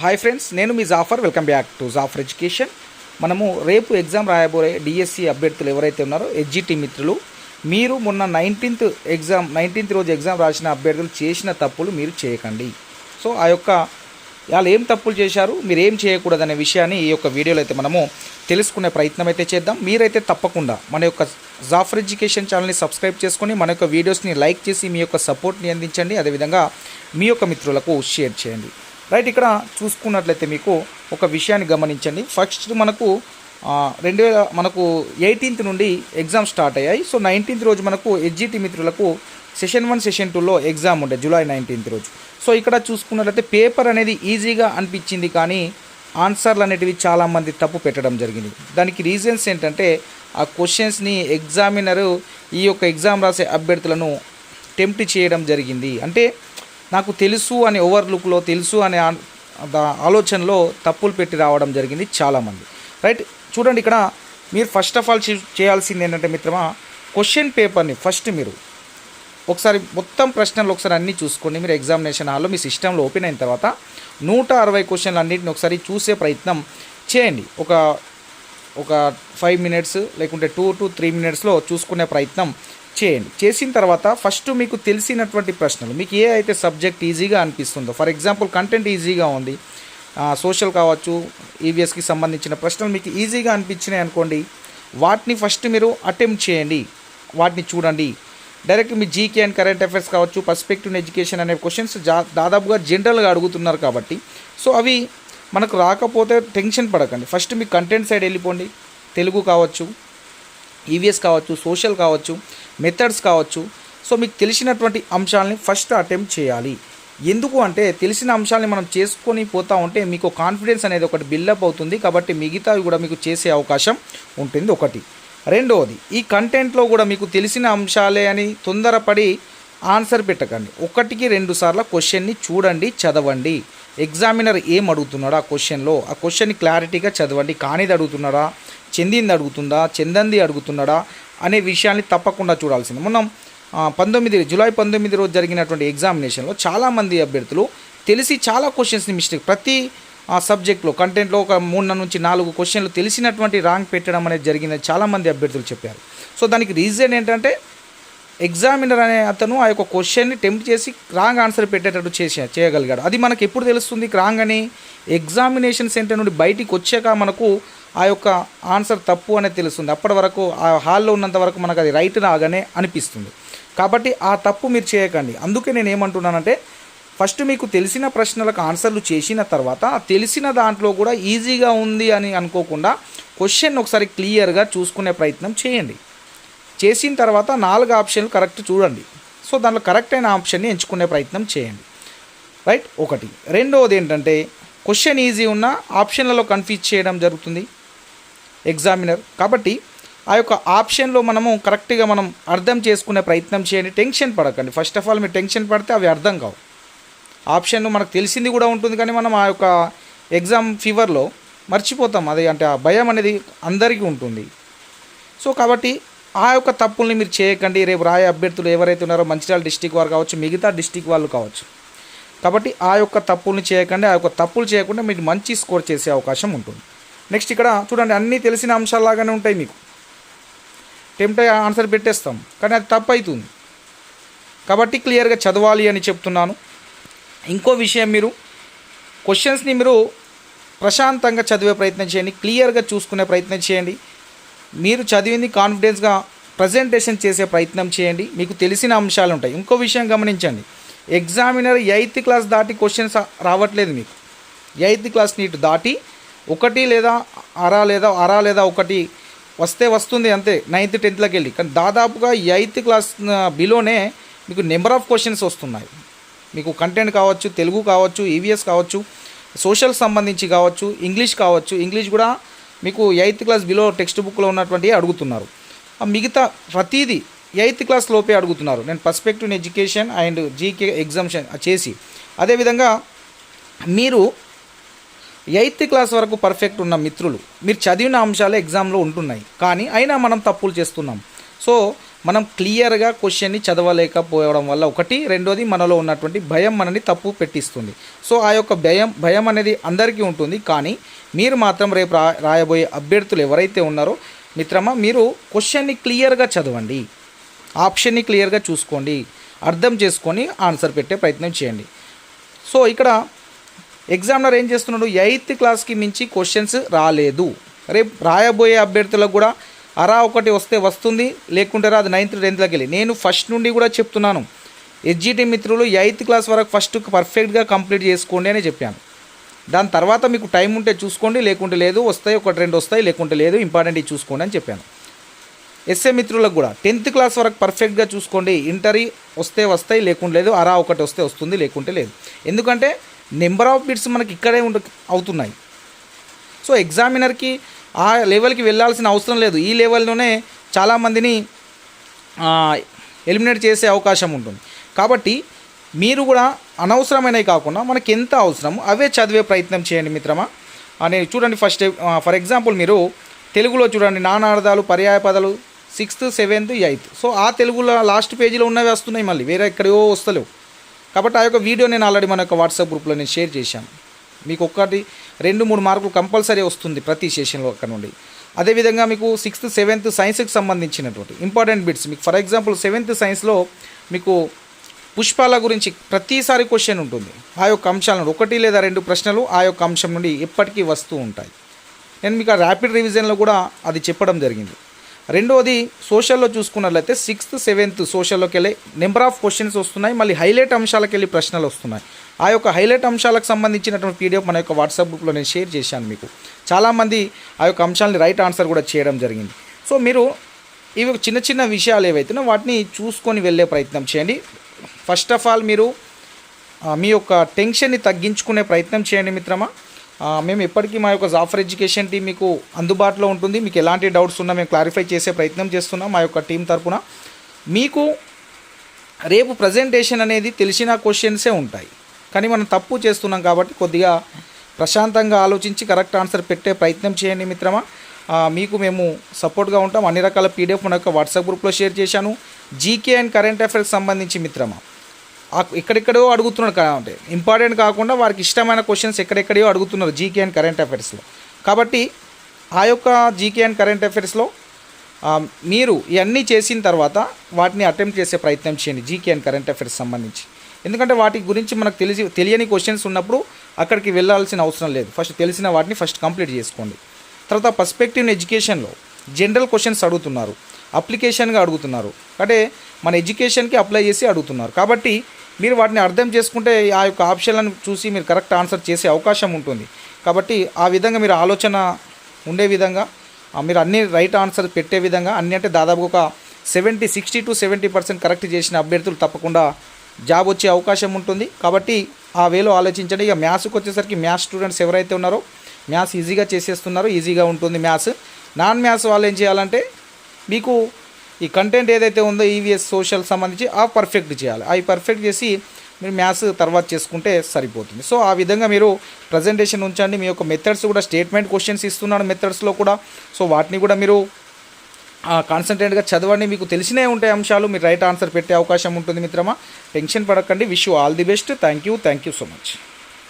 Hi friends నేను మీ Jafar welcome back to Jafar education మనము రేపు ఎగ్జామ్ రాయబోయే డిఎస్సి అభ్యర్థులు ఎవరైతే ఉన్నారో ఎస్జిటి మిత్రులు మీరు మొన్న నైన్టీన్త్ ఎగ్జామ్ నైన్టీన్త్ రోజు ఎగ్జామ్ రాసిన అభ్యర్థులు చేసిన తప్పులు మీరు చేయకండి. సో ఆ యొక్క వాళ్ళు ఏం తప్పులు చేశారు మీరు ఏం చేయకూడదనే విషయాన్ని ఈ యొక్క వీడియోలో అయితే మనము తెలుసుకునే ప్రయత్నం అయితే చేద్దాం. మీరైతే తప్పకుండా మన యొక్క జాఫర్ ఎడ్యుకేషన్ ఛానల్ని సబ్స్క్రైబ్ చేసుకొని మన యొక్క వీడియోస్ని లైక్ చేసి మీ యొక్క సపోర్ట్ని అందించండి. అదేవిధంగా మీ యొక్క మిత్రులకు షేర్ చేయండి. రైట్ ఇక్కడ చూసుకున్నట్లయితే మీకు ఒక విషయాన్ని గమనించండి. ఫస్ట్ మనకు రెండు వేల మనకు ఎయిటీన్త్ నుండి ఎగ్జామ్ స్టార్ట్ అయ్యాయి. సో నైన్టీన్త్ రోజు మనకు ఎస్జిటి మిత్రులకు సెషన్ వన్ సెషన్ టూలో ఎగ్జామ్ ఉండే జూలై నైన్టీన్త్ రోజు. సో ఇక్కడ చూసుకున్నట్లయితే పేపర్ అనేది ఈజీగా అనిపించింది కానీ ఆన్సర్లు అనేటివి చాలామంది తప్పు పెట్టడం జరిగింది. దానికి రీజన్స్ ఏంటంటే ఆ క్వశ్చన్స్ని ఎగ్జామినరు ఈ యొక్క ఎగ్జామ్ రాసే అభ్యర్థులను టెంప్ట్ చేయడం జరిగింది. అంటే నాకు తెలుసు అనే ఓవర్లుక్లో తెలుసు అనే దా- ఆలోచనలో తప్పులు పెట్టి రావడం జరిగింది చాలామంది. రైట్? చూడండి ఇక్కడ మీరు ఫస్ట్ ఆఫ్ ఆల్ చేయాల్సింది ఏంటంటే మిత్రమా క్వశ్చన్ పేపర్ని ఫస్ట్ మీరు ఒకసారి మొత్తం ప్రశ్నలు ఒకసారి అన్నీ చూసుకోండి. మీరు ఎగ్జామినేషన్ హాల్లో మీ సిస్టంలో ఓపెన్ అయిన తర్వాత నూట అరవై క్వశ్చన్లు అన్నింటిని ఒకసారి చూసే ప్రయత్నం చేయండి. ఒక ఒక ఫైవ్ మినిట్స్ లేకుంటే టూ టు త్రీ మినిట్స్లో చూసుకునే ప్రయత్నం చేయండి. చేసిన తర్వాత ఫస్ట్ మీకు తెలిసినటువంటి ప్రశ్నలు. మీకు ఏ అయితే సబ్జెక్ట్ ఈజీగా అనిపిస్తుందో ఫర్ ఎగ్జాంపుల్ కంటెంట్ ఈజీగా ఉంది సోషల్ కావచ్చు ఈవీఎస్కి సంబంధించిన ప్రశ్నలు మీకు ఈజీగా అనిపించినాయి అనుకోండి వాటిని ఫస్ట్ మీరు అటెంప్ట్ చేయండి. వాటిని చూడండి. డైరెక్ట్ మీ జీకే అండ్ కరెంట్ అఫైర్స్ కావచ్చు పర్స్పెక్టివ్ ఎడ్యుకేషన్ అనే క్వశ్చన్స్ జా దాదాపుగా జనరల్గా అడుగుతున్నారు కాబట్టి. సో అవి మనకు రాకపోతే టెన్షన్ పడకండి. ఫస్ట్ మీ కంటెంట్ సైడ్ వెళ్ళిపోండి. తెలుగు కావచ్చు ఈవీఎస్ కావచ్చు సోషల్ కావచ్చు మెథడ్స్ కావచ్చు. సో మీకు తెలిసినటువంటి అంశాలని ఫస్ట్ అటెంప్ట్ చేయాలి. ఎందుకు అంటే తెలిసిన అంశాలని మనం చేసుకొని పోతా ఉంటే మీకు కాన్ఫిడెన్స్ అనేది ఒకటి బిల్డప్ అవుతుంది. కాబట్టి మిగతావి కూడా మీకు చేసే అవకాశం ఉంటుంది ఒకటి. రెండవది ఈ కంటెంట్లో కూడా మీకు తెలిసిన అంశాలే అని తొందరపడి ఆన్సర్ పెట్టకండి. ఒకటికి రెండు సార్లు క్వశ్చన్ని చూడండి చదవండి. ఎగ్జామినర్ ఏం అడుగుతున్నాడు ఆ క్వశ్చన్లో ఆ క్వశ్చన్ క్లారిటీగా చదవండి. కానిది అడుగుతున్నాడా? చెందింది అడుగుతుందా చెందంది అడుగుతున్నాడా అనే విషయాన్ని తప్పకుండా చూడాల్సింది. మొన్న పంతొమ్మిది జూలై పంతొమ్మిది రోజు జరిగినటువంటి ఎగ్జామినేషన్లో చాలామంది అభ్యర్థులు తెలిసి చాలా క్వశ్చన్స్ని మిస్టేక్ ప్రతి ఆ సబ్జెక్ట్లో కంటెంట్లో ఒక మూడు నుంచి నాలుగు క్వశ్చన్లు తెలిసినటువంటి ర్యాంక్ పెట్టడం అనేది జరిగిందని చాలామంది అభ్యర్థులు చెప్పారు. సో దానికి రీజన్ ఏంటంటే ఎగ్జామినర్ అనే అతను ఆ యొక్క క్వశ్చన్ని టెంప్ట్ చేసి రాంగ్ ఆన్సర్ పెట్టేటట్టు చేసే చేయగలిగాడు. అది మనకు ఎప్పుడు తెలుస్తుంది? రాంగ్ అని ఎగ్జామినేషన్ సెంటర్ నుండి బయటికి వచ్చాక మనకు ఆ యొక్క ఆన్సర్ తప్పు అనేది తెలుస్తుంది. అప్పటి వరకు ఆ హాల్లో ఉన్నంత వరకు మనకు అది రైట్ రాగానే అనిపిస్తుంది. కాబట్టి ఆ తప్పు మీరు చేయకండి. అందుకే నేను ఏమంటున్నానంటే ఫస్ట్ మీకు తెలిసిన ప్రశ్నలకు ఆన్సర్లు చేసిన తర్వాత తెలిసిన దాంట్లో కూడా ఈజీగా ఉంది అని అనుకోకుండా క్వశ్చన్ ఒకసారి క్లియర్గా చూసుకునే ప్రయత్నం చేయండి. చేసిన తర్వాత నాలుగు ఆప్షన్లు కరెక్ట్ చూడండి. సో దాంట్లో కరెక్ట్ అయిన ఆప్షన్ని ఎంచుకునే ప్రయత్నం చేయండి. రైట్? ఒకటి. రెండవది ఏంటంటే క్వశ్చన్ ఈజీ ఉన్న ఆప్షన్లలో కన్ఫ్యూజ్ చేయడం జరుగుతుంది. ఎగ్జామినర్. కాబట్టి ఆ యొక్క ఆప్షన్లో మనము కరెక్ట్గా మనం అర్థం చేసుకునే ప్రయత్నం చేయండి. టెన్షన్ పడకండి. ఫస్ట్ ఆఫ్ ఆల్ మీరు టెన్షన్ పడితే అవి అర్థం కావు. ఆప్షన్ మనకు తెలిసింది కూడా ఉంటుంది కానీ మనం ఆ యొక్క ఎగ్జామ్ ఫీవర్లో మర్చిపోతాం. అది అంటే ఆ భయం అనేది అందరికీ ఉంటుంది. సో కాబట్టి ఆ యొక్క తప్పుల్ని మీరు చేయకండి. రేపు రాయే అభ్యర్థులు ఎవరైతే ఉన్నారో మంచిర్యాల డిస్టిక్ వారు కావచ్చు మిగతా డిస్టిక్ వాళ్ళు కావచ్చు. కాబట్టి ఆ యొక్క తప్పుల్ని చేయకండి. ఆ యొక్క తప్పులు చేయకుండా మీరు మంచి స్కోర్ చేసే అవకాశం ఉంటుంది. నెక్స్ట్ ఇక్కడ చూడండి అన్నీ తెలిసిన అంశాలాగానే ఉంటాయి మీకు. టెంప్ట్ ఆన్సర్ పెట్టేస్తాం. కానీ అది తప్పు అవుతుంది కాబట్టి క్లియర్గా చదవాలి అని చెప్తున్నాను. ఇంకో విషయం మీరు క్వశ్చన్స్ని మీరు ప్రశాంతంగా చదివే ప్రయత్నం చేయండి. క్లియర్గా చూసుకునే ప్రయత్నం చేయండి. మీరు చదివింది కాన్ఫిడెన్స్గా ప్రజెంటేషన్ చేసే ప్రయత్నం చేయండి. మీకు తెలిసిన అంశాలు ఉంటాయి. ఇంకో విషయం గమనించండి. ఎగ్జామినర్ ఎయిత్ క్లాస్ దాటి క్వశ్చన్స్ రావట్లేదు మీకు. ఎయిత్ క్లాస్ నీట్ దాటి ఒకటి లేదా అరా లేదా అరా లేదా ఒకటి వస్తే వస్తుంది అంతే. నైన్త్ టెన్త్లోకి వెళ్ళి. కానీ దాదాపుగా ఎయిత్ క్లాస్ బిలోనే మీకు నెంబర్ ఆఫ్ క్వశ్చన్స్ వస్తున్నాయి. మీకు కంటెంట్ కావచ్చు తెలుగు కావచ్చు ఈవీఎస్ కావచ్చు సోషల్ సంబంధించి కావచ్చు ఇంగ్లీష్ కావచ్చు ఇంగ్లీష్ కూడా మీకు ఎయిత్ క్లాస్ బిలో టెక్స్ట్ బుక్లో ఉన్నటువంటి అడుగుతున్నారు. ఆ మిగతా ప్రతీది ఎయిత్ క్లాస్ లోపే అడుగుతున్నారు. నేను పర్స్పెక్టివ్ ఎడ్యుకేషన్ అండ్ జీకే ఎగ్జామ్షన్ చేసి. అదేవిధంగా మీరు ఎయిత్ క్లాస్ వరకు పర్ఫెక్ట్ ఉన్న మిత్రులు. మీరు చదివిన అంశాలు ఎగ్జామ్లో ఉంటున్నాయి. కానీ అయినా మనం తప్పులు చేస్తున్నాం. సో మనం క్లియర్గా క్వశ్చన్ని చదవలేకపోవడం వల్ల ఒకటి రెండోది మనలో ఉన్నటువంటి భయం మనని తప్పు పెట్టిస్తుంది. సో ఆ యొక్క భయం భయం అనేది అందరికీ ఉంటుంది. కానీ మీరు మాత్రం రేపు రా రాయబోయే అభ్యర్థులు ఎవరైతే ఉన్నారో మిత్రమా మీరు క్వశ్చన్ని క్లియర్గా చదవండి. ఆప్షన్ని క్లియర్గా చూసుకోండి. అర్థం చేసుకొని ఆన్సర్ పెట్టే ప్రయత్నం చేయండి. సో ఇక్కడ ఎగ్జామినర్ ఏం చేస్తున్నాడు? ఎయిత్ క్లాస్కి మించి క్వశ్చన్స్ రాలేదు. రేపు రాయబోయే అభ్యర్థులకు కూడా అరా ఒకటి వస్తే వస్తుంది లేకుంటే రాదు నైన్త్ టెన్త్లోకి వెళ్ళి నేను ఫస్ట్ నుండి కూడా చెప్తున్నాను. ఎస్జిటి మిత్రులు ఎయిత్ క్లాస్ వరకు ఫస్ట్ పర్ఫెక్ట్గా కంప్లీట్ చేసుకోండి అని చెప్పాను. దాని తర్వాత మీకు టైం ఉంటే చూసుకోండి లేకుంటే లేదు వస్తాయి ఒకటి రెండు వస్తాయి లేకుంటే లేదు ఇంపార్టెంట్ చూసుకోండి అని చెప్పాను. ఎస్ఏ మిత్రులకు కూడా టెన్త్ క్లాస్ వరకు పర్ఫెక్ట్గా చూసుకోండి. ఇంటరీ వస్తే వస్తాయి లేకుంటే లేదు అరా ఒకటి వస్తే వస్తుంది లేకుంటే లేదు. ఎందుకంటే నెంబర్ ఆఫ్ బిట్స్ మనకి ఇక్కడే ఉండ అవుతున్నాయి. సో ఎగ్జామినర్కి ఆ లెవెల్కి వెళ్ళాల్సిన అవసరం లేదు. ఈ లెవెల్లోనే చాలామందిని ఎలిమినేట్ చేసే అవకాశం ఉంటుంది. కాబట్టి మీరు కూడా అనవసరమైనవి కాకుండా మనకి ఎంత అవసరమో అవే చదివే ప్రయత్నం చేయండి మిత్రమా. నేను చూడండి ఫస్ట్ ఫర్ ఎగ్జాంపుల్ మీరు తెలుగులో చూడండి నానార్థాలు పర్యాయ పదాలు సిక్స్త్ సెవెంత్ ఎయిత్ సో ఆ తెలుగులో లాస్ట్ పేజీలో ఉన్నవి వస్తున్నాయి మళ్ళీ వేరే ఎక్కడో వస్తలేవు. కాబట్టి ఆ యొక్క వీడియో నేను ఆల్రెడీ మన యొక్క వాట్సాప్ గ్రూప్లో నేను షేర్ చేశాను. మీకు ఒక్కటి రెండు మూడు మార్కులు కంపల్సరీ వస్తుంది ప్రతి సెషన్లో అక్కడ నుండి. అదేవిధంగా మీకు సిక్స్త్ సెవెంత్ సైన్స్కి సంబంధించినటువంటి ఇంపార్టెంట్ బిట్స్ మీకు ఫర్ ఎగ్జాంపుల్ సెవెంత్ సైన్స్లో మీకు పుష్పాల గురించి ప్రతిసారి క్వశ్చన్ ఉంటుంది. ఆ యొక్క అంశాలను ఒకటి లేదా రెండు ప్రశ్నలు ఆ యొక్క అంశం నుండి ఎప్పటికీ వస్తూ ఉంటాయి. నేను మీకు ఆ ర్యాపిడ్ రివిజన్లో కూడా అది చెప్పడం జరిగింది. రెండవది సోషల్లో చూసుకున్నట్లయితే సిక్స్త్ సెవెంత్ సోషల్లోకి వెళ్ళి నెంబర్ ఆఫ్ క్వశ్చన్స్ వస్తున్నాయి మళ్ళీ హైలైట్ అంశాలకు వెళ్ళి ప్రశ్నలు వస్తున్నాయి. ఆ యొక్క హైలైట్ అంశాలకు సంబంధించినటువంటి పీడిఎఫ్ మన యొక్క వాట్సాప్ గ్రూప్లో నేను షేర్ చేశాను మీకు. చాలామంది ఆ యొక్క అంశాలని రైట్ ఆన్సర్ కూడా చేయడం జరిగింది. సో మీరు ఇవి చిన్న చిన్న విషయాలు ఏవైతేనో వాటిని చూసుకొని వెళ్ళే ప్రయత్నం చేయండి. ఫస్ట్ ఆఫ్ ఆల్ మీరు మీ యొక్క టెన్షన్ని తగ్గించుకునే ప్రయత్నం చేయండి మిత్రమా? మేము ఎప్పటికీ మా యొక్క జాఫర్ ఎడ్యుకేషన్ టీం మీకు అందుబాటులో ఉంటుంది. మీకు ఎలాంటి డౌట్స్ ఉన్నా మేము క్లారిఫై చేసే ప్రయత్నం చేస్తున్నాం మా యొక్క టీం తరపున. మీకు రేపు ప్రజెంటేషన్ అనేది తెలిసిన క్వశ్చన్సే ఉంటాయి. కానీ మనం తప్పు చేస్తున్నాం కాబట్టి కొద్దిగా ప్రశాంతంగా ఆలోచించి కరెక్ట్ ఆన్సర్ పెట్టే ప్రయత్నం చేయండి మిత్రమా. మీకు మేము సపోర్ట్గా ఉంటాం. అన్ని రకాల పీడిఎఫ్ మన యొక్క వాట్సాప్ గ్రూప్లో షేర్ చేశాను. జీకే అండ్ కరెంట్ అఫైర్స్ సంబంధించి మిత్రమా. ఎక్కడెక్కడో అడుగుతున్నాడు కాబట్టి ఇంపార్టెంట్ కాకుండా వారికి ఇష్టమైన క్వశ్చన్స్ ఎక్కడెక్కడో అడుగుతున్నారు జీకే అండ్ కరెంట్ అఫైర్స్లో. కాబట్టి ఆ యొక్క జీకే అండ్ కరెంట్ అఫైర్స్లో మీరు ఇవన్నీ చేసిన తర్వాత వాటిని అటెంప్ట్ చేసే ప్రయత్నం చేయండి జీకే అండ్ కరెంట్ అఫైర్స్ సంబంధించి. ఎందుకంటే వాటి గురించి మనకు తెలిసి తెలియని క్వశ్చన్స్ ఉన్నప్పుడు అక్కడికి వెళ్ళాల్సిన అవసరం లేదు. ఫస్ట్ తెలిసిన వాటిని ఫస్ట్ కంప్లీట్ చేసుకోండి. తర్వాత పర్స్పెక్టివ్ ఎడ్యుకేషన్లో జనరల్ క్వశ్చన్స్ అడుగుతున్నారు అప్లికేషన్గా అడుగుతున్నారు. అంటే మన ఎడ్యుకేషన్కి అప్లై చేసి అడుగుతున్నారు. కాబట్టి మీరు వాటిని అర్థం చేసుకుంటే ఆ యొక్క ఆప్షన్లను చూసి మీరు కరెక్ట్ ఆన్సర్ చేసే అవకాశం ఉంటుంది. కాబట్టి ఆ విధంగా మీరు ఆలోచన ఉండే విధంగా మీరు అన్ని రైట్ ఆన్సర్ పెట్టే విధంగా అన్ని అంటే దాదాపు ఒక seventy sixty to seventy percent correct చేసిన అభ్యర్థులు తప్పకుండా జాబ్ వచ్చే అవకాశం ఉంటుంది. కాబట్టి ఆ వేలో ఆలోచించండి. ఇక మ్యాథ్స్కి వచ్చేసరికి మ్యాథ్స్ స్టూడెంట్స్ ఎవరైతే ఉన్నారో మ్యాథ్స్ ఈజీగా చేసేస్తున్నారో ఈజీగా ఉంటుంది మ్యాథ్స్. నాన్ మ్యాథ్స్ వాళ్ళు ఏం చేయాలంటే మీకు ఈ కంటెంట్ ఏదైతే ఉందో ఈవీఎస్ సోషల్ సంబంధించి ఆ పర్ఫెక్ట్ చేయాలి. అవి పర్ఫెక్ట్ చేసి మీరు మ్యాథ్స్ తర్వాత చేసుకుంటే సరిపోతుంది. సో ఆ విధంగా మీరు ప్రజెంటేషన్ ఉంచండి. మీ యొక్క మెథడ్స్ కూడా స్టేట్మెంట్ క్వశ్చన్స్ ఇస్తున్నాడు మెథడ్స్లో కూడా. సో వాటిని కూడా మీరు కాన్సన్ట్రేట్గా చదవండి. మీకు తెలిసినే ఉంటాయి అంశాలు. మీరు రైట్ ఆన్సర్ పెట్టే అవకాశం ఉంటుంది మిత్రమా. టెన్షన్ పడకండి. Wish you all the best thank you thank you so much